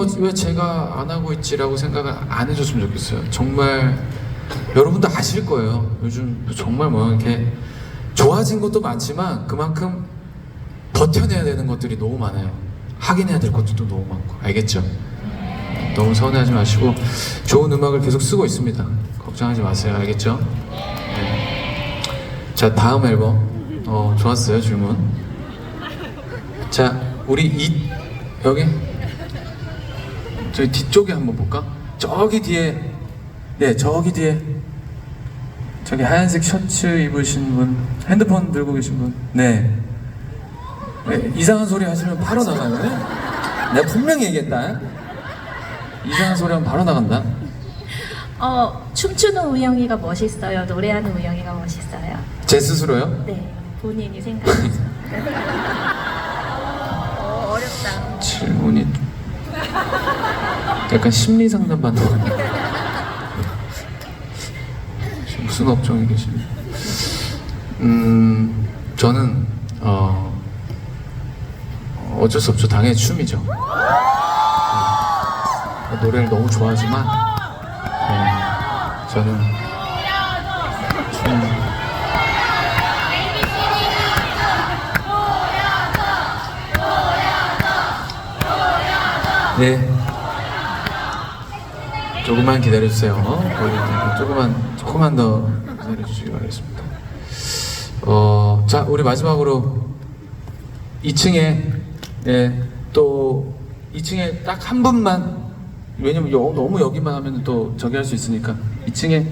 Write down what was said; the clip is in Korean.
어, 왜 제가 안 하고 있지라고 생각을 안 해줬으면 좋겠어요. 정말 여러분도 아실 거예요. 요즘 정말 뭐 이렇게 좋아진 것도 많지만 그만큼 버텨내야 되는 것들이 너무 많아요. 확인해야 될 것들도 너무 많고 알겠죠? 너무 서운해하지 마시고 좋은 음악을 계속 쓰고 있습니다. 걱정하지 마세요. 알겠죠? 네. 자 다음 앨범 어 좋았어요 질문. 자 우리 이 여기 저희 뒤쪽에 한번 볼까? 저기 뒤에 네 저기 뒤에 저기 하얀색 셔츠 입으신 분 핸드폰 들고 계신 분 네. 네, 이상한 소리 하시면 바로 나가요. 내가 분명히 얘기했다. 이상한 소리 하면 바로 나간다. 어, 춤추는 우영이가 멋있어요. 노래하는 우영이가 멋있어요. 제 스스로요? 네, 본인이 생각해서. 약간 심리 상담 받는. 지금 무슨 걱정이 계십니까? 음, 저는 어, 어쩔 수 없죠. 당연히 춤이죠. 네. 노래를 너무 좋아하지만 네, 저는 춤. 네. 조금만 기다려주세요. 우리 조금만, 조금만 더 기다려주시기 바라겠습니다. 어, 자, 우리 마지막으로 2층에, 예, 또 2층에 딱 한 분만, 왜냐면 여- 너무 여기만 하면 또 저기 할 수 있으니까 2층에